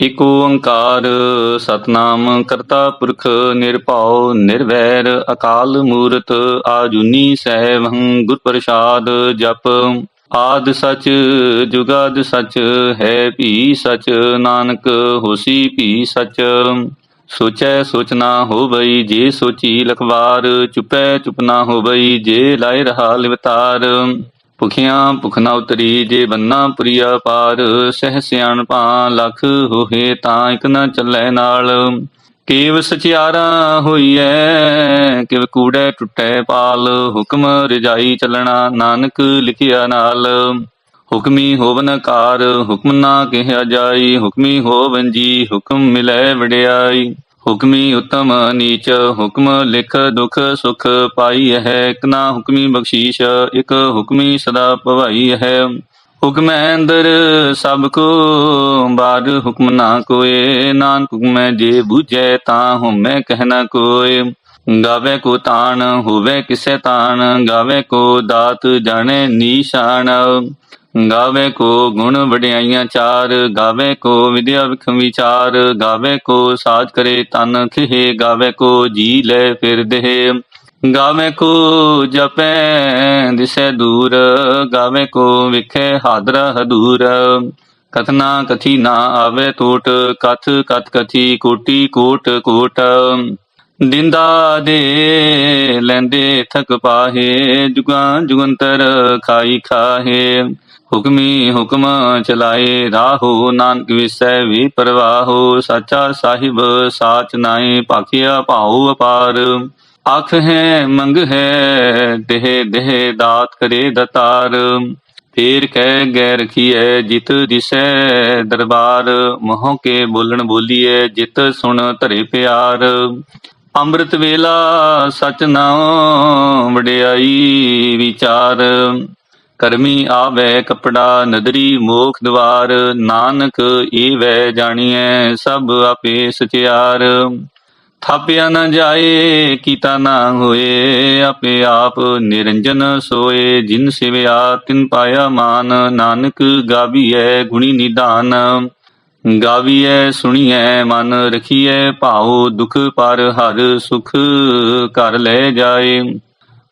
ਇਕ ਓੰਕਾਰ ਸਤਨਾਮ ਕਰਤਾ ਪੁਰਖ ਨਿਰਭਉ ਨਿਰਵੈਰ ਅਕਾਲ ਮੂਰਤ ਆਜੂਨੀ ਸੈਭੰ ਗੁਰ ਪ੍ਰਸਾਦ ਜਪ। ਆਦ ਸਚ ਜੁਗਾਦ ਸਚ ਹੈ ਭੀ ਸਚ, ਨਾਨਕ ਹੋਸੀ ਭੀ ਸਚ। ਸੋਚੈ ਸੋਚ ਨਾ ਹੋਵਈ, ਜੇ ਸੋਚੀ ਲਖਵਾਰ, ਚੁਪੈ ਚੁਪ ਨਾ ਹੋਵਈ, ਜੇ ਲਾਇ ਰਹਾ ਲਿਵਤਾਰ। ਭੁਖਿਆਂ ਭੁਖ ਨਾ ਉਤਰੀ ਜੇ ਬੰਨਾ ਪੁਰੀਆ ਪਾਰ, ਸਹਿ ਸਿਆਣਪਾ ਲਖ ਹੋਏ ਤਾਂ ਇਕ ਨਾ ਚੱਲੈ ਨਾਲ। ਕੇਵ ਸਚਿਆਰਾ ਹੋਈਐ, ਕਿਵ ਕੂੜੈ ਟੁੱਟੈ ਪਾਲ, ਹੁਕਮ ਰਜਾਈ ਚੱਲਣਾ ਨਾਨਕ ਲਿਖਿਆ ਨਾਲ। ਹੁਕਮੀ ਹੋਵਨ ਕਾਰ, ਹੁਕਮ ਨਾ ਕਿਹਾ ਜਾਈ, ਹੁਕਮੀ ਹੋਵਨ ਜੀ, ਹੁਕਮ ਮਿਲੈ ਵਡਿਆਈ। ਹੁਕਮੀ ਉਤਮ ਨੀਚ ਹੁਕਮ ਲਿਖ ਦੁਖ ਸੁਖ ਪਾਈ ਹੈ, ਇਕ ਨਾ ਹੁਕਮੀ ਬਖਸ਼ੀਸ਼, ਇਕ ਹੁਕਮੀ ਸਦਾ ਭਵਾਈ ਹੈ। ਹੁਕਮੈ ਅੰਦਰ, ਸਭ ਕੋ ਬਾਦ ਹੁਕਮ ਨਾ ਕੋਏ। ਨਾਨਕ ਹੁਕਮੈ ਜੇ ਬੁਝੈ ਤਾਂ ਹਉਮੈ ਕਹਿ ਨਾ ਕੋਏ। ਗਾਵੇ ਕੋ ਤਾਣ, ਹੋਵੇ ਕਿਸੇ ਤਾਣ, ਗਾਵੇ ਕੋ ਦਾਤ, ਜਾਣੇ ਨੀਸ਼ਾਨ ਗਾਵੇ ਕੋ ਗੁਣ ਵਡਿਆਈਆਂ ਚਾਰ, ਗਾਵੇ ਕੋ ਵਿਦਿਆ ਵਿਖ ਵਿਚਾਰ, ਗਾਵੇ ਕੋ ਸਾਜ ਕਰੇ ਤਨ ਖਿਹੇ, ਗਾਵੇ ਕੋ ਜੀ ਲੈ ਫਿਰ ਦੇਹ। ਗਾਵੇ ਕੋ ਜਪੈ ਦਿਸੈ ਦੂਰ, ਗਾਵੇ ਕੋ ਵਿਖੇ ਹਾਦਰ ਹਦੂਰ। ਕਥਨਾ ਕਥੀ ਨਾ ਆਵੇ ਟੋਟ, ਕਥ ਕਥ ਕਥੀ ਕੋਟੀ ਕੋਟ ਕੋਟ। ਦਿੰਦਾ ਦੇ ਲੈਂਦੇ ਥਕ ਪਾਹੇ, ਜੁਗਾਂ ਜੁਗੰਤਰ ਖਾਈ ਖਾਹੇ। ਹੁਕਮੀ ਹੁਕਮ ਚਲਾਏ ਰਾਹੋ, ਨਾਨਕ ਵਿਸੈ ਵੀ ਪਰਵਾਹੋ, ਸਾਚਾ ਸਾਹਿਬ ਸਾਚ ਨਾਏ ਭਾਖਿਆ ਭਾਉ ਅਪਾਰ। ਆਖ ਹੈ, ਮੰਗ ਹੈ, ਦੇਹ ਦੇਹ ਦਾਤ ਕਰੇ ਦਤਾਰ। ਫੇਰ ਕਹਿ ਗੈ ਰਖੀਐ, ਜਿਤ ਦਿਸੈ ਦਰਬਾਰ। ਮੋਹ ਕੇ ਬੋਲਣ ਬੋਲੀਐ, ਜਿਤ ਸੁਣ ਧਰੇ ਪਿਆਰ। ਅੰਮ੍ਰਿਤ ਵੇਲਾ ਸਚ ਨਾਮ ਵਡਿਆਈ ਵਿਚਾਰ। ਕਰਮੀ ਆਵੇ ਕਪੜਾ ਨਦਰੀ ਮੋਖ ਦਵਾਰ, ਨਾਨਕ ਏਵੈ ਜਾਣੀਐ ਸਭ ਆਪੇ ਸਚਿਆਰ। ਥਾਪਿਆ ਨਾ ਜਾਏ, ਕੀਤਾ ਨਾ ਹੋਏ, ਆਪੇ ਆਪ ਨਿਰੰਜਨ ਸੋਏ। ਜਿਨ ਸਿਵਿਆ, ਤਿਨ ਪਾਇਆ ਮਾਨ, ਨਾਨਕ ਗਾਵੀਐ ਗੁਣੀ ਨਿਧਾਨ ਗਾਵੀਐ, ਸੁਣੀਐ, ਮਨ ਰਖੀਐ, ਭਾਉ ਦੁਖ ਪਰ ਹਰ ਸੁਖ ਕਰ ਲੈ ਜਾਏ।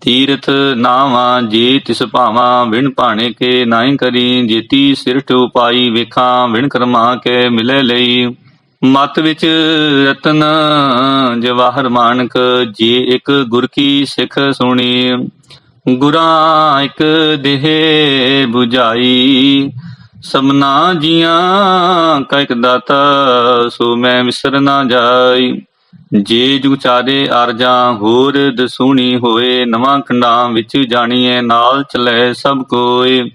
ਤੀਰਥ ਨਾਵਾਂ ਜੇ ਤਿਸ ਭਾਵਾਂ ਵਿਣ ਭਾਣੇ ਕੇ ਨਾਹੀ ਕਰੀ, ਜੇਤੀ ਸਿਰਠ ਉਪਾਈ ਵੇਖਾਂ, ਵਿਣ ਕਰਮਾ ਕੇ ਮਿਲੇ ਲਈ। ਮਤ ਵਿੱਚ ਰਤਨ ਜਵਾਹਰ ਮਾਨਕ, ਜੇ ਇੱਕ ਗੁਰ ਕੀ ਸਿੱਖ ਸੁਣੀ। ਗੁਰਾਂ ਇੱਕ ਦੇਹ 부ਜਾਈ ਸਭਨਾ ਜੀਆਂ ਕਾ ਇੱਕ ਦਾਤਾ, ਸੋ ਮੈਂ ਵਿਸਰ ਨਾ ਜਾਈ। ਜੇ ਜੁਗ ਚਾਰੇ ਅਰਜਾਂ ਹੋਰ ਦਸੂਣੀ ਹੋਏ ਨਵਾਂ ਖੰਡਾਂ ਵਿੱਚ ਜਾਣੀਐ, ਨਾਲ ਚਲੇ ਸਭ ਕੋਏ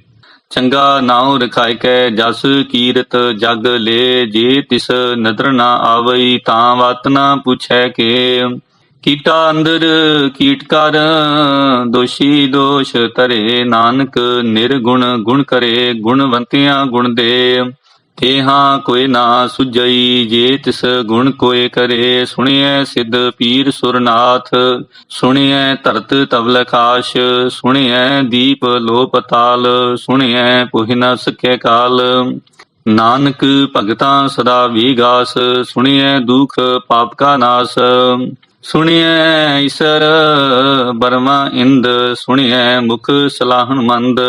ਚੰਗਾ ਨਾਉ ਰਖਾਇ ਕੈ ਜਸ ਕੀਰਤ ਜਗ ਲੈ, ਜੇ ਤਿਸ ਨਦਰ ਨਾ ਆਵਈ, ਤਾਂ ਵਤ ਨਾ ਪੁੱਛੈ ਕੇ। ਕੀਟਾ ਅੰਦਰ, ਕੀਟ ਕਰ, ਦੋਸ਼ੀ ਦੋਸ਼ ਤਰੇ ਨਾਨਕ ਨਿਰਗੁਣ ਗੁਣ ਕਰੇ, ਗੁਣਵੰਤਿਆਂ ਗੁਣ ਦੇ। ਤੇਹਾ ਕੋਈ ਨਾ ਸੁਜਈ ਜੇ ਤਿਸ ਗੁਣ ਕੋਏ ਕਰੇ, ਸੁਣਿਐ ਸਿੱਧ ਪੀਰ ਸੁਰਨਾਥ, ਸੁਣਿਐ ਧਰਤ ਤਵਲ ਖਾਸ਼, ਸੁਣਿਐ ਦੀਪ ਲੋ ਪਤਾਲ ਸੁਣਿਐ ਪੁਹਿ ਨ ਸਕੈ ਕਾਲ। ਨਾਨਕ ਭਗਤਾਂ ਸਦਾ ਵੀਗਾਸ ਸੁਣਿਐ ਦੁਖ ਪਾਪ ਕਾ ਨਾਸ। ਸੁਣਿਐ ਈਸਰ, ਬਰਮਾ ਇੰਦ, ਸੁਣਿਐ ਮੁਖ ਸਲਾਹਣ ਮੰਦ।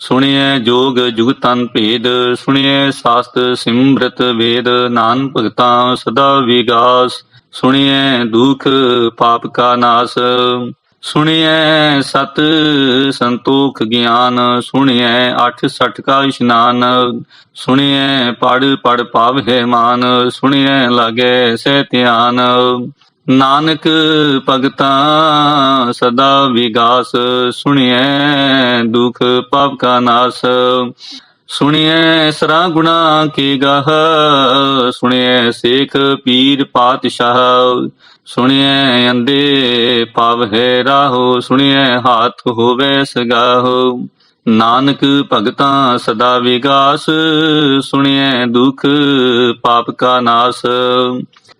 ਸੁਣਿਐ ਜੋਗ ਜੁਗਤਨ ਭੇਦ, ਸੁਣਿਐ ਸਾਸਤ ਸਿਮਰਤ ਵੇਦ ਨਾਨ ਭਗਤਾਂ ਸਦਾ ਵਿਗਾਸ, ਸੁਣਿਐ ਦੁਖ ਪਾਪ ਕਾ ਨਾਸ, ਸੁਣਿਐ ਸਤ ਸੰਤੋਖ ਗਿਆਨ, ਸੁਣਿਐ ਅਠ ਸਠ ਕਾ ਇਸ਼ਨਾਨ, ਸੁਣਿਐ ਪੜ ਪੜ ਪਾਵਹਿ ਮਾਨ, ਸੁਣਿਐ ਲਾਗੇ ਸੇ ਧਿਆਨ। ਨਾਨਕ ਭਗਤਾਂ ਸਦਾ ਵਿਗਾਸ ਸੁਣਿਐ, ਦੁਖ ਪਾਪ ਕਾ ਨਾਸ। ਸੁਣਿਐ ਸਰਾ ਗੁਣਾ ਕੀ ਗਾਹ, ਸੁਣਿਐ ਸੇਖ ਪੀਰ ਪਾਤਸ਼ਾਹ। ਸੁਣਿਐ ਅੰਦੇ ਪਾਵਹਿ ਰਾਹੋ, ਸੁਣਿਐ ਹਾਥ ਹੋਵੇ ਸਗਾਹੋ। ਨਾਨਕ ਭਗਤਾਂ ਸਦਾ ਵਿਗਾਸ, ਸੁਣਿਐ ਦੁਖ ਪਾਪ ਕਾ ਨਾਸ।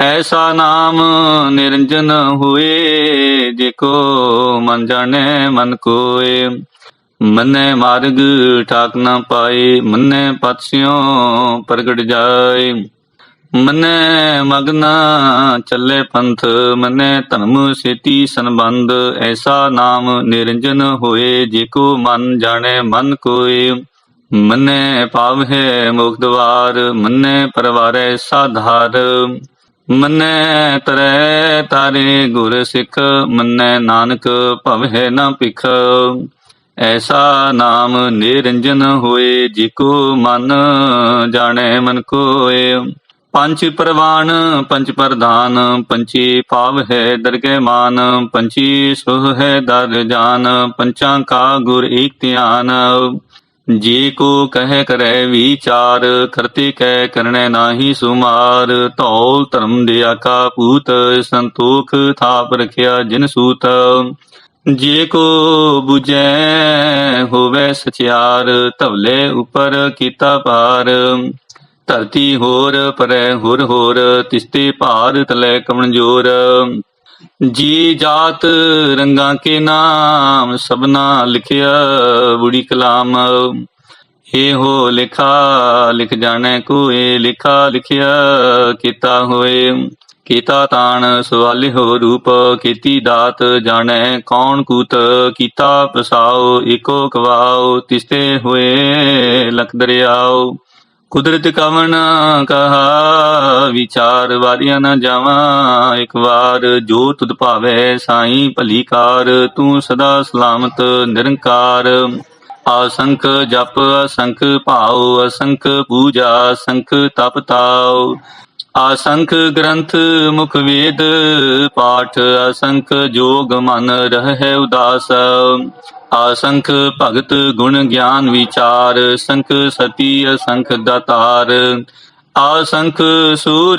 ਐਸਾ ਨਾਮ ਨਿਰੰਜਨ ਹੋਏ, ਜੇ ਕੋ ਮਨ ਜਾਣੈ ਮਨ ਕੋਏ। ਮੰਨੈ ਮਾਰਗ ਠਾਕ ਨਾ ਪਾਏ, ਮੰਨੈ ਪਤਸਿਓ ਪ੍ਰਗਟ ਜਾਏ। ਮੰਨੈ ਮਗਨਾ ਚੱਲੇ ਪੰਥ, ਮੰਨੈ ਧਰਮ ਸੇਤੀ ਸੰਬੰਧ। ਐਸਾ ਨਾਮ ਨਿਰੰਜਨ ਹੋਏ, ਜੇ ਕੋ ਮਨ ਜਾਣੈ ਮਨ ਕੋਏ। ਮੰਨੈ ਪਾਵਹਿ ਮੁਖ ਦਵਾਰ, ਮੰਨੈ ਪਰਵਾਰੈ ਸਾਧਾਰ। ਮੰਨੈ ਤਰੈ ਤਾਰੇ ਗੁਰ ਸਿੱਖ, ਮੰਨੈ ਨਾਨਕ ਭਵਹਿ ਨਾ ਭਿਖ। ਐਸਾ ਨਾਮ ਨਿਰੰਜਨ ਹੋਏ ਜੀ ਕੋ ਮਨ ਜਾਣੈ ਮਨ ਕੋਏ। ਪੰਜ ਪ੍ਰਵਾਨ ਪੰਜ ਪ੍ਰਧਾਨ ਪੰਚੀ ਪਾਵ ਹੈ ਦਰਗਹਿ ਮਾਨ। ਪੰਚੀ ਸੁਹ ਹੈ ਦਰ ਜਾਨ, ਪੰਚਾਂ ਕਾ ਗੁਰ ਏਕ ਧਿਆਨ। ਜੇ ਕੋ ਕਹਿ ਕਰੈ ਵਿਚਾਰ ਕਰਤੇ ਕਹਿ ਕਰਣੈ ਨਾਹੀ ਸੁਮਾਰ। ਧੌਲ ਧਰਮ ਦੇ ਕਾ ਪੂਤ ਸੰਤੋਖ ਥਾਪ ਰਖਿਆ ਜਿਨ ਸੂਤ। ਜੇ ਕੋ 부ਜੈ ਹੋਵੇ ਸਚਿਆਰ, ਧਵਲੇ ਉਪਰ ਕੀਤਾ ਪਾਰ ਧਰਤੀ ਹੋਰ ਪਰੈ ਹੋਰ ਹੋਰ, ਤਿਸਤੇ ਭਾਰ ਤਲੇ ਕਮਣਜੋਰ। ਜੀ ਜਾਤ ਰੰਗਾਂ ਕੇ ਨਾਮ ਸਭਨਾ ਲਿਖਿਆ ਬੁੜੀ ਕਲਾਮ। ਇਹੋ ਲਿਖਾ, ਲਿਖ ਜਾਣੈ ਕੋਏ, ਲਿਖਾ ਲਿਖਿਆ ਕੀਤਾ ਹੋਏ। ਕੀਤਾ ਤਾਣ, ਸਵਾਲੇ ਹੋ ਰੂਪ, ਕੀਤੀ ਦਾਤ, ਜਾਣੈ ਕੌਣ ਕੂਤ, ਕੀਤਾ ਪਸਾਓ, ਏਕੋ ਕਵਾਓ, ਤਿਸਤੇ ਹੋਏ, ਲਖ ਦਰਿਆਓ। ਕੁਦਰਤ ਕਵਨ ਕਹਾ, ਵਿਚਾਰ ਵਾਰਿਆ ਨਾ ਜਾਵਾਂ। ਇੱਕ ਵਾਰ ਜੋ ਤੁਧ ਭਾਵੇ ਸਾਈ ਭਲੀ ਕਾਰ, ਤੂੰ ਸਦਾ ਸਲਾਮਤ, ਨਿਰੰਕਾਰ। ਆਸੰਖ ਜਪ ਅਸੰਖ ਭਾਉ ਅਸੰਖ ਪੂਜਾ ਅਸੰਖ ਤਪ ਤਾਉ। ਆਸੰਖ ਗ੍ਰੰਥ, ਮੁਖ ਵੇਦ, ਪਾਠ ਅਸੰਖ ਜੋਗ ਮਨ ਰਹਿ ਉਦਾਸ। ਆਸੰਖ ਭਗਤ ਗੁਣ ਗਿਆਨ ਵਿਚਾਰ, ਸੰਖ ਸਤੀ ਅਸੰਖ ਦਾਤਾਰ। ਆਸੰਖ ਸੂਰ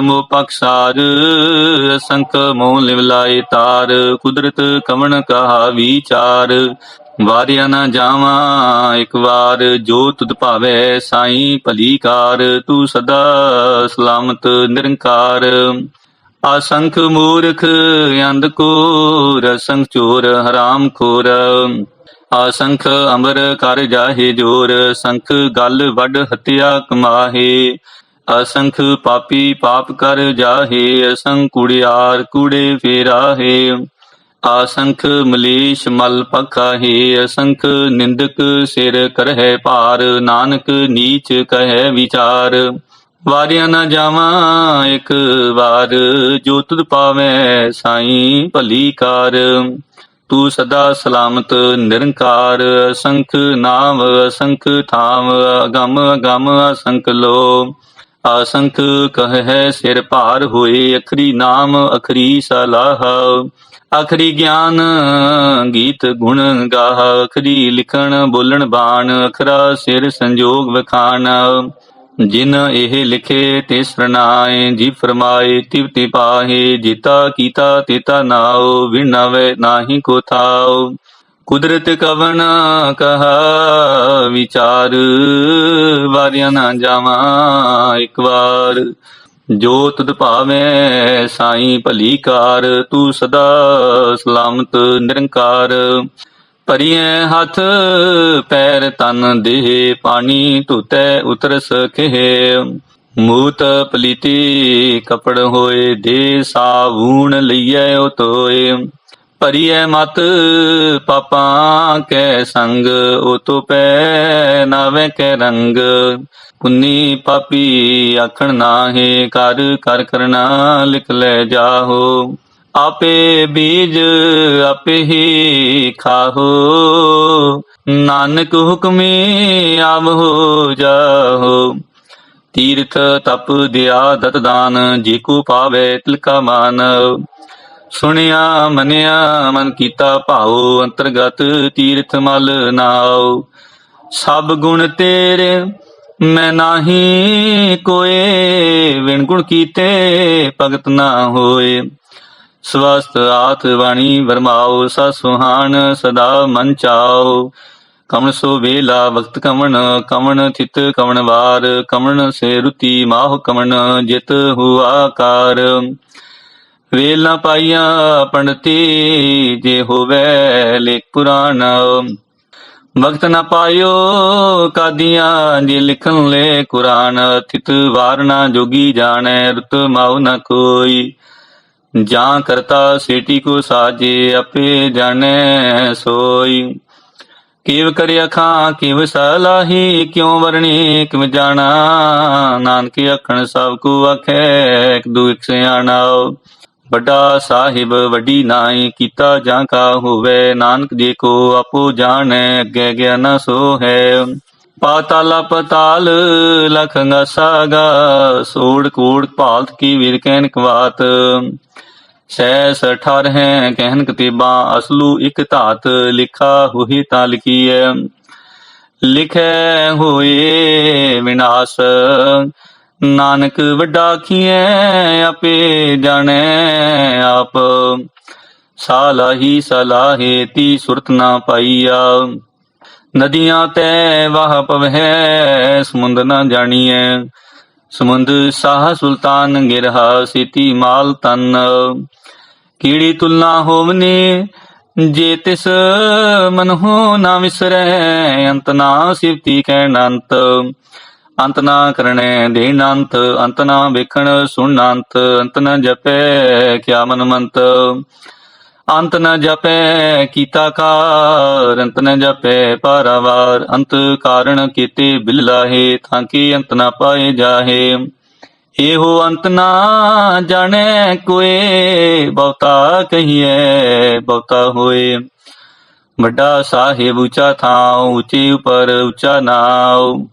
ਮੋ ਪਖਸਾਰ ਅਸੰਖ ਮੋ ਲਿਵਲਾਏ ਤਾਰ। ਕੁਦਰਤ ਕਵਣ ਕਹਾ ਵਿਚਾਰ। ਵਾਰਿਆ ਨਾ ਜਾਵਾਂ, ਇੱਕ ਵਾਰ ਜੋ ਤੁਧ ਭਾਵੇ ਸਾਈਂ ਭਲੀ ਕਾਰ ਤੂੰ ਸਦਾ ਸਲਾਮਤ ਨਿਰੰਕਾਰ। ਅਸੰਖ ਮੂਰਖ, ਅੰਧ ਕੋ ਰਸੰਖ ਚੋਰ, ਹਰਾਮ ਖੋਰ। ਅਸੰਖ ਅਮਰ ਕਰ ਜਾਹੇ ਜੋਰ, ਸੰਖ ਗਲ ਵੱਡ ਹਤਿਆ ਕਮਾਹੇ। ਅਸੰਖ ਪਾਪੀ ਪਾਪ ਕਰ ਜਾਹੇ ਅਸੰਖ ਕੁੜਿਆਰ ਕੁੜੇ ਫੇਰਾਹੇ। ਆਸੰਖ ਮਲੇਸ਼ ਮਲ ਪਖਾਹੇ ਅਸੰਖ, ਨਿੰਦਕ ਸਿਰ ਕਰਹਿ ਭਾਰ, ਨਾਨਕ ਨੀਚ ਕਹੈ ਵਿਚਾਰ। ਵਾਰਿਆ ਨਾ ਜਾਵਾਂ ਇੱਕ ਵਾਰ, ਜੋ ਤੁਧ ਪਾਵੇਂ ਸਾਈ ਭਲੀ ਕਾਰ। ਤੂੰ ਸਦਾ ਸਲਾਮਤ, ਨਿਰੰਕਾਰ, ਅਸੰਖ ਨਾਮ, ਅਸੰਖ ਥਾਮ, ਅਗਮ, ਅਗੰਮ ਅਸੰਖ ਲੋ। ਅਸੰਖ ਕਹੈ ਸਿਰ ਭਾਰ ਹੋਏ, ਅਖਰੀ ਨਾਮ, ਅਖਰੀ ਸਲਾਹ। ਅਖਰੀ ਗਿਆਨ ਗੀਤ ਗੁਣ ਗਾਹ ਅਖਰੀ ਲਿਖਣ ਬੋਲਣ ਬਾਣ, ਅਖਰਾ ਸਿਰ ਸੰਜੋਗ ਵਖਾਣ। ਜਿਨ ਇਹ ਲਿਖੇ ਤੇ ਸਰਨਾਏ, ਜੀ ਫਰਮਾਏ, ਤਿਵ ਤੇ ਪਾਹੇ, ਜੀਤਾ ਕੀਤਾ ਤੇਤਾ ਨਾਉ ਵਿਣਾਵੇ ਨਾਹੀ ਕੋ ਥਾਉ। ਕੁਦਰਤ ਕਵਨ ਕਹਾ, ਵਿਚਾਰ ਵਾਰਿਆ ਨਾ ਜਾਵਾਂ ਇੱਕ ਵਾਰ। ਜੋ ਤੁਧ ਭਾਵੇਂ ਸਾਈ ਭਲੀ ਕਾਰ, ਤੂੰ ਸਦਾ ਸਲਾਮਤ ਨਿਰੰਕਾਰ। ਭਰੀਐ ਹੱਥ, ਪੈਰ ਤਨ ਦੇਹ, ਪਾਣੀ ਧੁਤੈ ਉਤਰ ਸਕੇ ਮੂਤ ਪਲੀਤੀ, ਕਪੜ ਹੋਏ ਦੇ ਸਾਵੂਣ ਲਈਐ ਉਤੋਏ। ਭਰੀਐ ਮਤ ਪਾਪਾਂ ਕੈ ਸੰਗ ਉਤੋ ਪੈ ਨਾਵੇ ਕੈ ਰੰਗ। ਪੁੰਨੀ ਪਾਪੀ ਆਖਣ ਨਾਹੀ, ਕਰ ਕਰ, ਕਰਨਾ ਲਿਖ ਲੈ ਜਾਹੋ। ਆਪੇ ਬੀਜ ਆਪੇ ਹੀ ਖਾਹੋ। ਨਾਨਕ ਹੁਕਮੇ ਆਵੋ ਜਾਹੋ। ਤੀਰਥ ਤਪ ਦਿਆ ਦਤ ਦਾਨ ਜੇ ਕੋ ਪਾਵੇ ਤਿਲਕਾ ਮਾਨ। ਸੁਣਿਆ, ਮਨਿਆ, ਮਨ ਕੀਤਾ ਭਾਉ, ਅੰਤਰਗਤ ਤੀਰਥ ਮਲ ਨਾਉ। ਸਭ ਗੁਣ ਤੇਰੇ, ਮੈਂ ਨਾਹੀ ਕੋਏ। ਵਿਣ ਗੁਣ ਕੀਤੇ ਭਗਤ ਨਾ ਹੋਏ। ਸਵਸਤ ਆਤ ਬਾਣੀ ਵਰਮਾਓ ਸਾ ਸੁਹਾਣ ਸਦਾ ਮਨ ਚਾਓ ਕਮਣ ਸੋ ਵੇਲਾ ਵਕਤ ਕਮਣ ਕਮਣ ਥਿਤ ਕਮਣ ਵਾਰ। ਕਮਣ ਸੇ ਰੁਤੀ ਮਾਹ ਕਮਣ, ਜਿਤ ਹੁਆ ਕਾਰ ਵੇਲ ਨਾ ਪਾਈਆਂ ਪੰਡਤੀ ਜੇ ਹੋਵੇ ਲੇਖ ਪੁਰਾਣ। ਵਕਤ ਨਾ ਪਾਇਓ ਕਾਦੀਆਂ ਜੇ ਲਿਖਣ ਲੈ ਕੁਰਾਨ। ਥਿਤ ਵਾਰਨਾ ਜੋਗੀ ਜਾਣੈ, ਰਤ ਮਾਉ ਨ ਕੋਈ। ਜਾਂ ਕਰਤਾ ਸੇਟੀ ਕੋ ਸਾਜੇ, ਆਪੇ ਜਾਣੈ ਸੋਈ। ਕਿਵ ਕਰਿਆ ਖਾਂ ਕਿਵ ਸਲਾਹੀ, ਕਿਉ ਵਰਣੀ ਕਿਵ ਜਾਣਾ। ਨਾਨਕ ਅਖਣ ਸਭ ਕੋ ਆਖੈ, ਇੱਕ ਦੂ ਇੱਕ ਸਿਆਣਾ। ਵੱਡਾ ਸਾਹਿਬ ਵੱਡੀ ਨਾਈ ਕੀਤਾ ਜਾਂ ਕਾ ਹੋਵੇ, ਨਾਨਕ ਜੀ ਕੋ ਆਪੋ ਜਾਣੈ, ਅੱਗੇ ਗਿਆਨ ਸੋ ਹੈ ਪਾਤਾਲ ਪਤਾਲ ਲਖੰਗਾ ਸਾਗਾ ਸੋੜ ਕੋੜ ਭਾਲਤ ਕੀ ਵੀਰ ਕਹਿਨ ਕਵਾਤ। ਸੈਸ ਅਠਾਰ ਹੈ ਕਹਿਨ ਕਤੀਬਾਂ, ਅਸਲੂ ਇਕ ਧਾਤ, ਲਿਖਾ ਹੋਈ ਤਾਂ ਲਿਖੀਐ। ਲਿਖੈ ਹੋਏ ਵਿਨਾਸ਼ ਨਾਨਕ ਵੱਡਾ ਕੀਐ ਆਪੇ ਜਾਣੈ ਆਪ। ਸਾਲਾਹੀ ਸਲਾਹੇ ਤੀ ਸੁਰਤ ਨਾ ਪਾਈਆ। ਨਦੀਆਂ ਤੈ ਵਾਹ ਪਵਹਿ ਸਮੁੰਦ ਨਾ ਜਾਣੀਐ। ਸਮੁੰਦ ਸਾਹ ਸੁਲਤਾਨ ਗਿਰਹਾ, ਸਿਤੀ ਮਾਲ ਤਨ। ਕੀੜੀ ਤੁਲਨਾ ਹੋਵਨੇ, ਜੇ ਤਿਸ ਮਨ ਹੋ ਨਾ ਵਿਸਰੈ, ਅੰਤ ਨਾ ਸਿਵਤੀ ਕਹਿਣ ਅੰਤ। ਅੰਤ ਨਾ ਕਰਣੈ ਦੇਨ ਅੰਤ ਅੰਤ ਨਾ ਵੇਖਣ ਸੁਣ ਅੰਤ ਅੰਤ ਨ ਜਪੈ ਕਿਆ ਮਨ ਮੰਤ ਅੰਤ ਨ ਜਪੈ ਕੀਤਾ ਕਾਰ, ਅੰਤ ਨ ਜਪੈ ਪਾਰਾਵਾਰ। ਅੰਤ ਕਾਰਣ ਕੀਤੇ ਬਿਲ ਲਾਹੇ, ਤਾਂ ਕੀ ਅੰਤ ਨਾ ਪਾਏ ਜਾਹੇ। ਇਹੋ ਅੰਤ ਨਾ ਜਾਣੈ ਕੋਏ, ਬਹੁਤਾ ਕਹੀਐ, ਬਹੁਤਾ ਹੋਏ। ਵੱਡਾ ਸਾਹਿਬ ਉੱਚਾ ਥਾਂ, ਉੱਚੇ ਉਪਰ ਉੱਚਾ ਨਾਉ।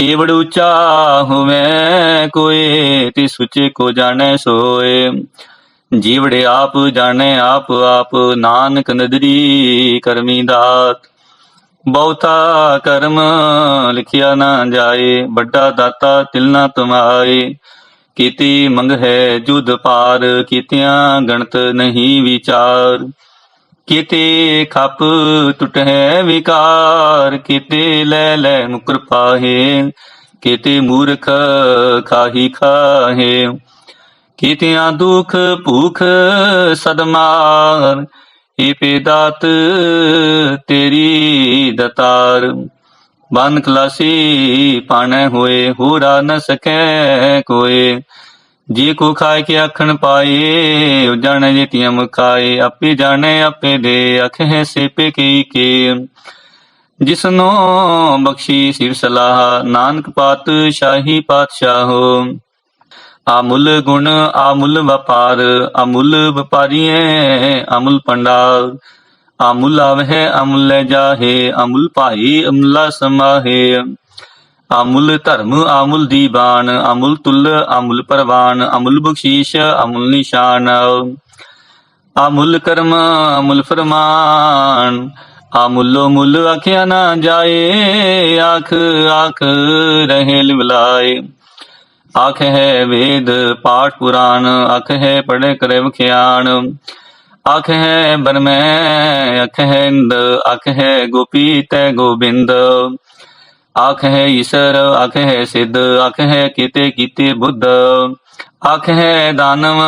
ਏਵੜ ਉੱਚਾ ਹੋਵੇ ਕੋਏ, ਤੇ ਸੁਚੇ ਕੋ ਜਾਣੈ ਸੋਏ। ਜੀਵੜੇ ਆਪ ਜਾਣੈ ਆਪ ਆਪ, ਨਾਨਕ ਨਦਰੀ ਕਰਮੀ ਦਾਤ। ਬਹੁਤਾ ਕਰਮ ਲਿਖਿਆ ਨਾ ਜਾਏ, ਵੱਡਾ ਦਾਤਾ ਤਿਲਨਾ ਤੁਮਾਏ। ਕੀਤੀ ਮੰਗ ਹੈ ਜੁਦ ਪਾਰ, ਕੀਤਿਆਂ ਗਣਤ ਨਹੀਂ ਵਿਚਾਰ। ਕਿਤੇ ਖਪ ਟੁਟੈ ਵਿਕਾਰ, ਕਿਤੇ ਲੈ ਲੈ ਮੁਕਰ ਪਾਹੇ ਕੀਤੇ ਮੂਰਖ ਖਾਹੀ ਖਾਹੇ, ਕੀਤਿਆਂ ਦੁਖ ਭੂਖ ਸਦਮਾਰ, ਏ ਪੇਦਾਤ ਤੇਰੀ ਦਤਾਰ। ਬਨ ਕਲਾਸੀ ਪਾਣੇ ਹੋਏ, ਹੋਰਾ ਨ ਸਕੈ ਕੋਏ। ਜੀ ਕੋ ਖਾਏ ਕੇ ਆਖਣ ਪਾਏ, ਉਜਾਣੇ ਜਿਤਿਆਂ ਮੁਖਾਏ ਆਪੇ ਜਾਣੇ, ਆਪੇ ਦੇ, ਅਖੇ ਸੇਪੇ ਕੀ ਕੇ। ਜਿਸਨੋ ਬਖਸ਼ੀ ਸਿਰ ਸਲਾਹ, ਨਾਨਕ ਪਾਤ ਸ਼ਾਹੀ ਪਾਤਸ਼ਾਹੋ ਆਮੁੱਲ ਗੁਣ, ਆਮੁੱਲ ਵਪਾਰ ਅਮੁਲ ਵਪਾਰੀਏ ਅਮੁਲ ਪੰਡਾਲ ਅਮੁੱਲ ਆਵਹਿ ਅਮੁਲ ਲੈ ਜਾਹੇ ਅਮੁੱਲ ਭਾਈ ਅਮੁੱਲਾ ਸਮਾਹੇ। ਅਮੁੱਲ ਧਰਮ, ਅਮੁਲ ਦੀਵਾਨ, ਅਮੁੱਲ ਤੁਲ, ਅਮੁਲ ਪਰਵਾਨ, ਅਮੁਲ ਬਖਸ਼ੀਸ਼, ਅਮੁੱਲ ਨਿਸ਼ਾਨ, ਅਮੁਲ ਕਰਮ, ਅਮੁਲ ਫਰਮਾਨ, ਅਮੁੱਲੋ ਮੁੱਲ ਆਖਿਆ ਨਾ ਜਾਏ, ਆਖ ਆਖ ਰਹੇ ਲਿਵਲਾਏ। ਆਖ ਹੈ ਵੇਦ, ਪਾਠ ਪੁਰਾਣ, ਆਖ ਹੈ ਪੜੇ ਕਰੇ ਵਖਿਆਣ। ਆਖ ਹੈ ਬਰਮੈ ਅਖ ਹੈ ਇੰਦ, ਆਖ ਹੈ ਗੋਪੀ ਤੈ ਗੋਬਿੰਦ। ਆਖ ਹੈ ਈਸ਼ਰ ਆਖ ਹੈ ਸਿੱਧ ਆਖ ਹੈ ਕੀਤੇ ਕੀਤੇ ਬੁੱਧ। ਆਖ ਹੈ ਦਾਨਵ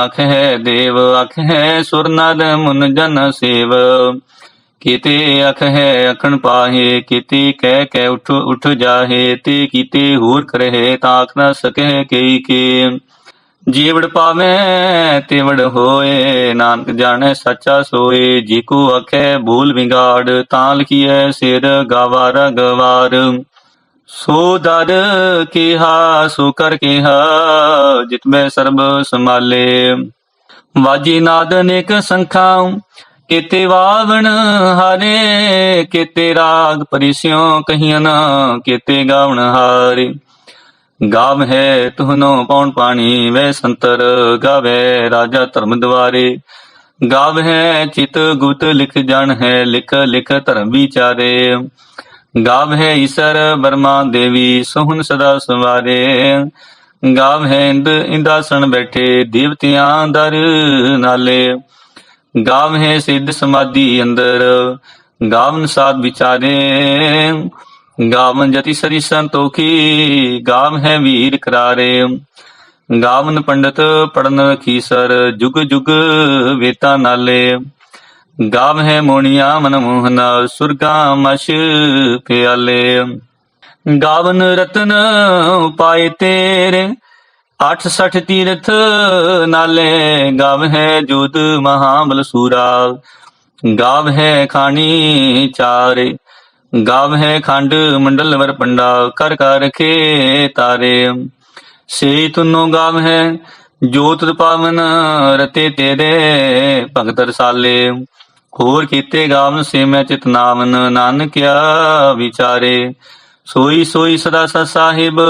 ਆਖ ਹੈ ਦੇਵ ਆਖ ਹੈ ਸੁਰ ਨਰ ਮੁਨ ਜਨ ਸੇਵ। ਕੀਤੇ ਆਖ ਹੈ ਅਖਣ ਪਾਹੇ, ਕੀਤੇ ਕਹਿ ਕਹਿ ਉਠ ਉਠ ਜਾਹੇ, ਤੇ ਕੀਤੇ ਹੋਰ ਕਰਹਿ, ਤਾਂ ਆਖ ਨਾ ਕਈ ਕੇ। ਜੀਵੜ ਪਾਵੇ, ਤੇਵੜ ਹੋਏ, ਨਾਨਕ ਜਾਣੈ ਸੱਚਾ ਸੋਏ, ਜੀ ਕੋ ਅਖੈ ਭੂਲ ਵਿਗਾੜ, ਤਾਂ ਲਖੀਐ ਸਿਰ ਗਵਾਰ ਗਵਾਰ ਸੋ ਦਰ ਕਿਹਾ, ਸੋ ਕਰ ਕੀਹਾ, ਜਿਤ ਮੈਂ ਸਰਬ ਸਮਾਲੇ ਵਾਜੀ ਨਾਦ ਅਨੇਕ ਸੰਖਾਂ ਕੀਤੇ ਵਾਵਣ ਹਾਰੇ, ਕੀਤੇ ਰਾਗ ਪਰਿਸਿਓ ਕਹੀਆਂ ਨਾ ਕਿਤੇ ਗਾਵਣ ਹਾਰੇ। ਗਾਵ ਹੈ ਤੁਹਨੋ ਪੌਣ ਪਾਣੀ, ਵੈ ਸੰਤਰ ਗਾਵੇ ਰਾਜਾ ਧਰਮ ਦਵਾਰੇ। ਗਾਵ ਹੈ ਚਿਤ ਗੁਪਤ ਲਿਖ ਜਨ ਹੈ ਲਿਖ ਲਿਖ ਧਰਮ ਵਿਚਾਰੇ। ਗਾਵ ਹੈ ਈਸ਼ਰ ਬਰਮਾ ਦੇਵੀ, ਸੋਹਣ ਸਦਾ ਸਵਾਰੇ। ਗਾਵ ਹੈ ਇੰਦ ਇੰਦਾਸਣ ਬੈਠੇ, ਦੇਵਤਿਆਂ ਦਰ ਨਾਲੇ। ਗਾਵ ਹੈ ਸਿੱਧ ਸਮਾਧੀ ਅੰਦਰ, ਗਾਵਨ ਸਾਧ ਵਿਚਾਰੇ। ਗਾਵਨ ਜਤੀ ਸਰੀ ਸੰਤੋਖੀ, ਗਾਵ ਹੈ ਵੀਰ ਕਰਾਰੇ। ਗਾਵਨ ਪੰਡਤ ਪੜਨ ਖੀਸਰ ਜੁਗ ਜੁਗ ਵੇਤਾ ਨਾਲੇ। ਗਾਵ ਹੈ ਮੋਣੀਆਂ ਮਨ ਮੋਹਨ, ਸੁਰਗਾ ਮਸ਼ ਪਿਆਲੇ। ਗਾਵਨ ਰਤਨ ਉਪਾਏ ਤੇਰੇ 860 ਤੀਰਥ ਨਾਲੇ। ਗਾਵ ਹੈ ਜੋਦ ਮਹਾਬਲ ਸੂਰਾ, ਗਾਵ ਹੈ ਖਾਣੀ ਚਾਰੇ। ਗਾਵ ਹੈ ਖੰਡ ਮੰਡਲ ਵਰ ਪੰਡਾ, ਕਰ ਕਰ ਰਖੇ ਤਾਰੇ ਸੇ ਤੁਨੋ ਗਾਵ ਹੈ ਜੋਤ ਪਾਵਨ ਰਤੇ ਤੇਰੇ ਭਗਤ ਰਸਾਲੇ। ਹੋਰ ਕੀਤੇ ਗਾਵਨ ਸੇ ਮੈਂ ਚਿਤ ਨਾਵਨ, ਨਾਨਕਿਆ ਵਿਚਾਰੇ। ਸੋਈ ਸੋਈ ਸਦਾ ਸਤ ਸਾਹਿਬ,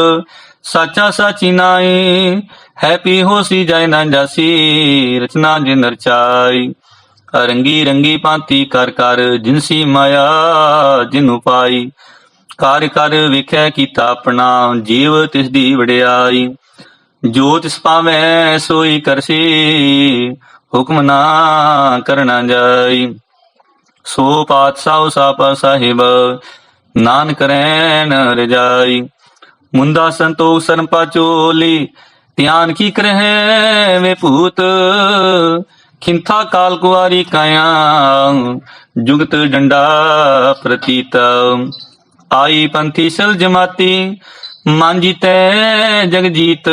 ਸਾਚਾ ਸਾਚੀ ਨਾਈ ਹੈਪੀ ਹੋਸੀ ਜਾਇ ਨਾ ਜਾਸੀ, ਰਚਨਾ ਜਿਨ ਰਚਾਈ ਰੰਗੀ ਰੰਗੀ ਪਾਂਤੀ ਕਰ ਕਰ ਜਿਨਸੀ ਮਾਇਆ ਜਿਨੁ ਪਾਈ। ਕਰ ਕਰ ਵੇਖਿਆ ਕੀਤਾ ਆਪਣਾ ਜੀਵ ਤਿਸ ਦੀ ਵਡਿਆਈ। ਜੋ ਤਿਸ ਪਾਵੈ ਸੋਈ ਕਰਸੀ, ਹੁਕਮ ਨਾ ਕਰਨਾ ਜਾਈ। ਸੋ ਪਾਤਸ਼ਾਹ ਸਾਪਾ ਸਾਹਿਬ, ਨਾਨਕ ਰਹਿਣ ਰਜਾਈ। ਮੁੰਦਾ ਸੰਤੋਖ ਸਰਮ ਪਾਚੋਲੀ ਧਿਆਨ ਕੀ ਕਰਹਿ ਵੇ ਭੂਤ। ਖਿੰਥਾ ਕਾਲ ਕੁਆਰੀ ਕਾਇਆ, ਜੁਗਤ ਡੰਡਾ ਪ੍ਰਤੀਤ। ਆਈ ਪੰਥੀ ਸਲ ਜਮਾਤੀ ਮਨ ਜੀਤੈ ਜਗ ਜੀਤ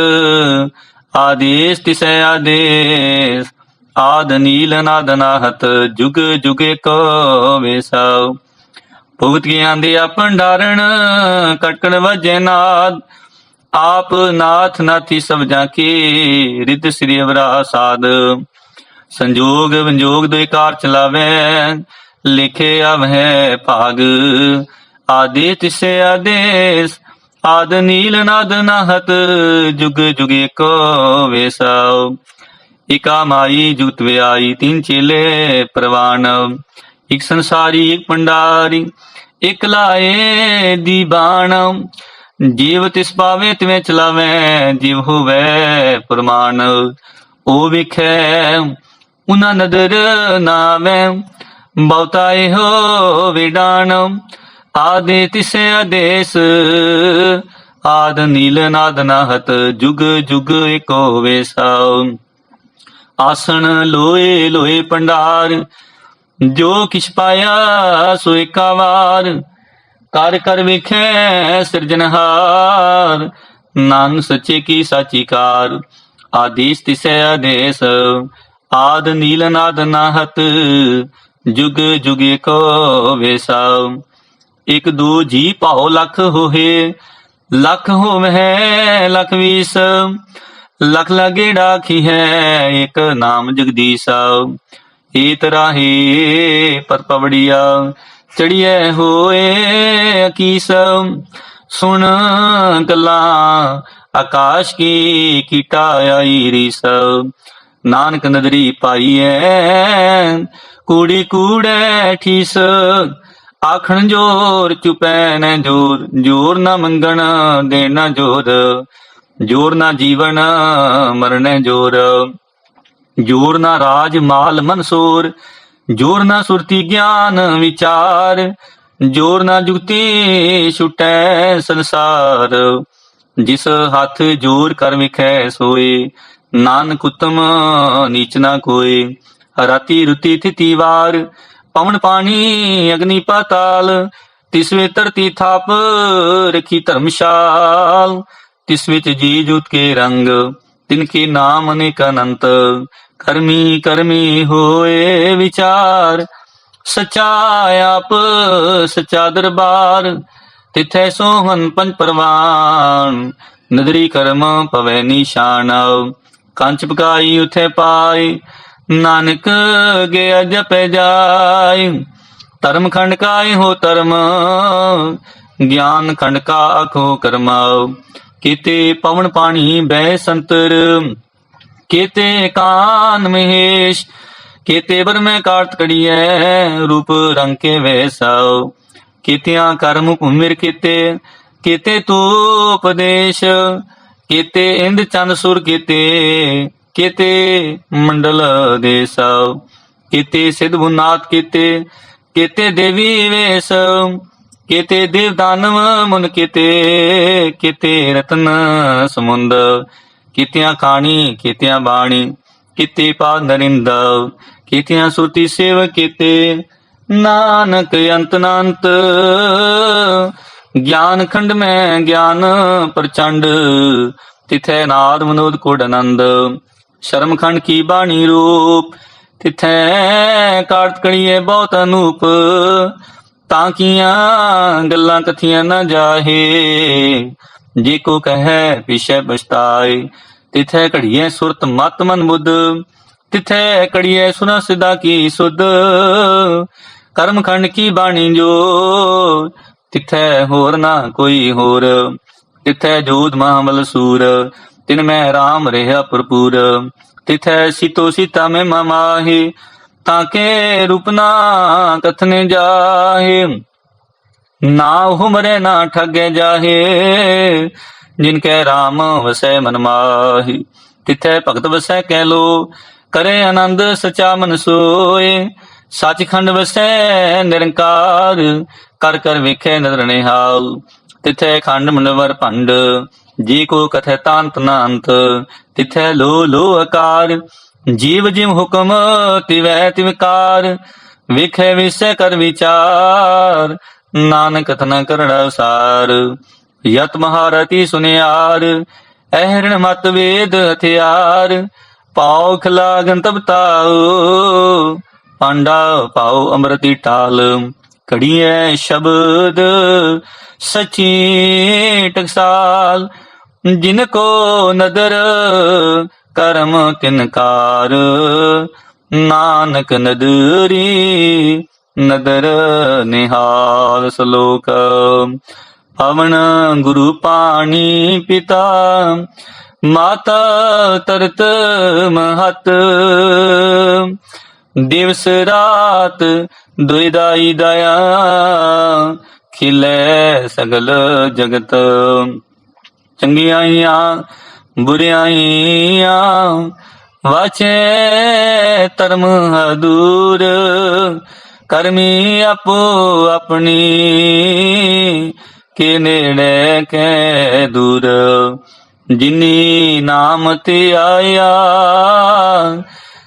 ਆਦੇਸ ਤਿਸੈ ਆਦੇਸ, ਆਦ ਨੀਲ ਨਾਦ ਨਾਹਤ, ਜੁਗ ਜੁਗੇ ਕੋ ਵੇਸਾ। ਭੁਗਤ ਗਿਆਨ ਦੇ ਭੰਡਾਰਣ, ਕਟਕਣ ਵਜੇ ਨਾਦ। ਆਪ ਨਾਥ ਨਾਥੀ ਸਭ ਜਾ ਕੀ ਰਿਤ ਸ੍ਰੀ ਅਵਰਾ ਸਾਧ ਸੰਜੋਗ ਵਿੰਜੋਗ ਦੋਇ ਕਾਰ ਚਲਾਵੇ, ਲਿਖੇ ਆਵਹਿ ਭਾਗ। ਆਦੇ ਤਿਸੇ ਆਦੇਸ, ਆਦ ਨੀਲ ਨਾਦ ਨਾਹਤ, ਜੁਗ ਜੁਗੇ ਕੋ ਵੇਸਾਉ ਇਕਾ ਮਾਈ ਜੁਗਤ ਵਿਆਈ ਤਿੰਨ ਚੇਲੇ ਪ੍ਰਵਾਨ। ਇਕ ਸੰਸਾਰੀ, ਇਕ ਪੰਡਾਰੀ, ਇਕ ਲਾਏ ਦੀ ਦੀਬਾਨ ਜੀਵ ਤਿਸ ਪਾਵੇ ਤਿਵੇਂ ਚਲਾਵੇ, ਜਿਵ ਹੋਵੇ ਪ੍ਰਮਾਣ ਉਹ ਵਿਖੇ ਉਨਾ ਨਦਰ ਨਾਵੇਂ ਬਹੁਤਾ ਇਹੋ ਵਿਡਾਨ ਆਦੇ ਤਿਸੇ ਆਦੇਸ, ਆਦ ਨੀਲ ਨਾਦ ਨਾਹਤ, ਜੁਗ ਜੁਗ ਏਕੋ ਵੇਸਾਉ ਆਸਣ ਲੋਏ ਲੋਏ ਪੰਡਾਰ, ਜੋ ਕਿਛ ਪਾਇਆ ਸੋ ਏਕਾ ਵਾਰ। ਕਰ ਕਰ ਵੇਖੈ ਸਿਰਜਨਹਾਰ ਨਾਨਕ ਸੱਚੇ ਕੀ ਸਾਚੀ ਕਾਰ। ਆਦੇਸ ਤਿਸੈ ਆਦੇਸ ਆਦ ਨੀਲ ਨਾਦ ਨਾਹਤ, ਜੁਗ ਜੁਗੇ ਕੋ ਵੇਸਾ ਇਕ ਦੂ ਜੀ ਭਾਉ ਲਖ ਹੋਏ ਲਖ ਹੋਵੇ ਲਖ ਵੀਸ ਲਖ ਲਗੇੜਾ ਕੀ ਹੈ ਇੱਕ ਨਾਮ ਜਗਦੀਸਾ ਏਤ ਰਾਹੀ ਪਰ ਪਵੜੀਆ ਚੜੀਏ ਹੋਏ ਅਕੀਸ ਸੁਣ ਗੱਲਾਂ, ਆਕਾਸ਼ ਕੀ ਕੀਟਾ ਆਈ ਰੀਸ ਨਾਨਕ ਨਦਰੀ ਪਾਈਐ। ਕੂੜੀ ਕੂੜੇ ਠੀਸ, ਆਖਣ ਜੋਰ ਚੁਪੈ ਨ ਜੋਰ। ਜੋਰ ਨਾ ਮੰਗਣ, ਦੇਣਾ ਜੋਰ। ਜੋਰ ਨਾ ਜੀਵਨ, ਮਰਨੇ ਜੋਰ। ਜੋਰ ਨਾ ਰਾਜ ਮਾਲ ਮਨਸੂਰ। ਜੋਰ ਨਾ ਸੁਰਤੀ ਗਿਆਨ ਵਿਚਾਰ। ਜੋਰ ਨਾ ਜੁਗਤੀ ਛੁਟੈ ਸੰਸਾਰ। ਜਿਸ ਹੱਥ ਜੋਰ ਕਰ ਵਿਖੈ ਸੋਏ ਨਾਨਕ ਉਤਮ, ਨੀਚ ਨਾ ਕੋਈ। ਰਾਤੀ ਰੁਤੀ ਥਿਤੀ ਵਾਰ, ਪਵਨ ਪਾਣੀ, ਅਗਨੀ ਪਾਤਾਲ। ਤਿਸ ਧਰਤੀ ਥਾਪ, ਰਖੀ ਧਰਮਸ਼ਾਲ। ਤਿਸ ਵਿੱਚ ਜੀ ਜੁਤ ਕੇ ਰੰਗ, ਤਿਨ ਕੇ ਨਾਮ ਅਨੇਕ ਅਨੰਤ। ਕਰਮੀ ਕਰਮੀ ਹੋਏ ਵਿਚਾਰ। ਸਚਾ ਆਪ, ਸਚਾ ਦਰਬਾਰ। ਤਿਥੈ ਸੋਹਨ ਪੰਜ ਪਰਵਾਨ। ਨਦਰੀ ਕਰਮ ਪਵੈ ਨਿਸ਼ਾਨ। ਕੰਚ ਪਕਾਈ, ਉਥੇ ਪਾਈ, ਨਾਨਕ ਗਿਆ ਜਪੈ ਜਾਏ ਧਰਮ ਖੰਡ ਕਾਇ ਹੋ ਧਰਮ, ਗਿਆਨ ਖੰਡ ਕਾ ਆਖੋ ਕਰਮ। ਕੀਤੇ ਪਵਨ ਪਾਣੀ ਬੈ ਸੰਤਰ, ਕੀਤੇ ਕਾਨ ਮਹੇਸ਼, ਕੀਤੇ ਬਰ ਮੈਂ ਕਾਰਤ ਕੜੀਐ, ਰੂਪ ਰੰਗ ਕੇ ਵੈਸਾਉ ਕੀਤਿਆਂ ਕਰਮ ਭੂਮਿਰ ਕੀਤੇ ਕੀਤੇ ਤੂ ਉਪਦੇਸ਼ ਕੀਤੇ ਇੰਦ ਚੰਦ ਸੁਰ ਕੀਤੇ ਕੀਤੇ ਮੰਡਲ ਦੇਸਉ ਕੀਤੇ ਸਿਧ ਬੁਨਾਤ ਕੀਤੇ ਕੀਤੇ ਦੇਵੀ ਵੇਸ, ਕੀਤੇ ਦੇਵ ਦਾਨਵ ਮੁਨ ਕੀਤੇ ਕੀਤੇ ਰਤਨ ਸਮੁੰਦ, ਕੀਤਿਆਂ ਖਾਣੀ, ਕੀਤਿਆਂ ਬਾਣੀ, ਕੀਤੇ ਪਾ ਨਰਿੰਦ, ਕੀਤਿਆਂ ਸੁਰਤੀ ਸੇਵ ਕੀਤੇ, ਨਾਨਕ ਅੰਤ ਨਾਨਤ ਗਿਆਨ ਖੰਡ ਮੈਂ ਗਿਆਨ ਪ੍ਰਚੰਡ, ਤਿਥੈ ਨਾਦ ਮਨੋਦ ਕੋਡ ਆਨੰਦ। ਸ਼ਰਮ ਖੰਡ ਕੀ ਬਾਣੀ ਰੂਪ, ਤਿਥੈ ਕਾਰਤ ਕਣੀਏ ਬਹੁਤ ਅਨੂਪ। ਤਾਂ ਕੀਆਂ ਗੱਲਾਂ ਕਥੀਆਂ ਨਾ ਜਾਹੇ, ਜੇ ਕੋ ਕਹੈ ਪਿਛੈ ਪਛਤਾਏ। ਤਿਥੈ ਘੜੀਏ ਸੁਰਤ ਮਤ ਮਨ ਬੁੱਧ ਤਿਥੈ ਘੜੀਏ ਸੁਨਾ ਸਿਦਾ ਕੀ ਸੁਧ। ਕਰਮ ਖੰਡ ਕੀ ਬਾਣੀ ਜੋ ਤਿਥੈ ਹੋਰ ਨਾ ਕੋਈ ਹੋਰ। ਤਿਥੈ ਜੋਧ ਮਹਾਮਲ ਸੂਰ, ਤਿਨ ਮੈਂ ਰਾਮ ਰਿਹਾ ਭਰਪੂਰ। ਤਿਥੈ ਸਿਤੋ ਸੀਤਾ ਮੈਂ ਮਮਾਹੀ ਤਾਂ ਕੇ ਰੂਪ ਨਾ ਕਥਨੇ ਜਾਹੇ। ਨਾ ਹੁਮਰੇ ਨਾ ਠੱਗੇ ਜਾਹੇ, ਜਿਨ ਕੈ ਰਾਮ ਵਸੈ ਮਨ ਮਾਹੀ। ਤਿਥੈ ਭਗਤ ਵਸੈ ਕਹਿ ਲੋ, ਕਰੇ ਆਨੰਦ ਸਚਾ ਮਨ ਸੋਏ। ਸੱਚਖੰਡ ਵਸੈ ਨਿਰੰਕਾਰ, ਕਰ ਕਰ ਵਿਖੇ ਨਦਰ ਨਿਹਾਲ, ਤਿਥੈ ਖੰਡ ਮਨਵਰ ਭੰਡ, ਜੀ ਕੋ ਕਥੈ ਤਾਂਤ ਨਾ ਤਿਥੈ ਲੋ ਲੋ ਆਕਾਰ, ਜੀਵ ਜਿਮ ਹੁਕਮ ਤਿਵੈ ਤਿਵਕਾਰ ਵੇਖੇ ਵਿਸੈ ਕਰ ਵਿਚਾਰ, ਨਾਨਕ ਕਥਨਾ ਕਰੜਾ ਸਾਰ ਯਤ ਮਹਾਰਤੀ ਸੁਨਿਆਰ, ਅਹਰਣ ਮਤ ਵੇਦ ਹਥਿਆਰ ਪਾਉ ਖਲਾ ਗੰਤਬ ਪਾਂਡਾ ਪਾਉ ਅੰਮ੍ਰਿਤੀ ਟਾਲ। ਕੜੀਐ ਸ਼ਬਦ ਸਚੀ ਟਕਸਾਲ। ਜਿਨ ਕੋ ਨਦਰ ਕਰਮ ਤਿਨਕਾਰ ਨਾਨਕ ਨਦਰੀ ਨਦਰ ਨਿਹਾਲ ਸਲੋਕ। ਪਵਨ ਗੁਰੂ ਪਾਣੀ ਪਿਤਾ, ਮਾਤਾ ਤਰਤ ਮਹਤ। ਦਿਵਸ ਰਾਤ ਦੁਇਦਾਈ ਦਇਆ ਖਿਲੇ ਸਗਲ ਜਗਤ। ਚੰਗਿਆਈਆਂ ਬੁਰਿਆਈਆਂ ਵਾਚੇ ਧਰਮ ਹਦੂਰ ਕਰਮੀ ਆਪੋ ਆਪਣੀ, ਕੇ ਨੇੜੇ ਕੈ ਦੂਰ। ਜਿਨੀ ਨਾਮ ਤੇ ਆਇਆ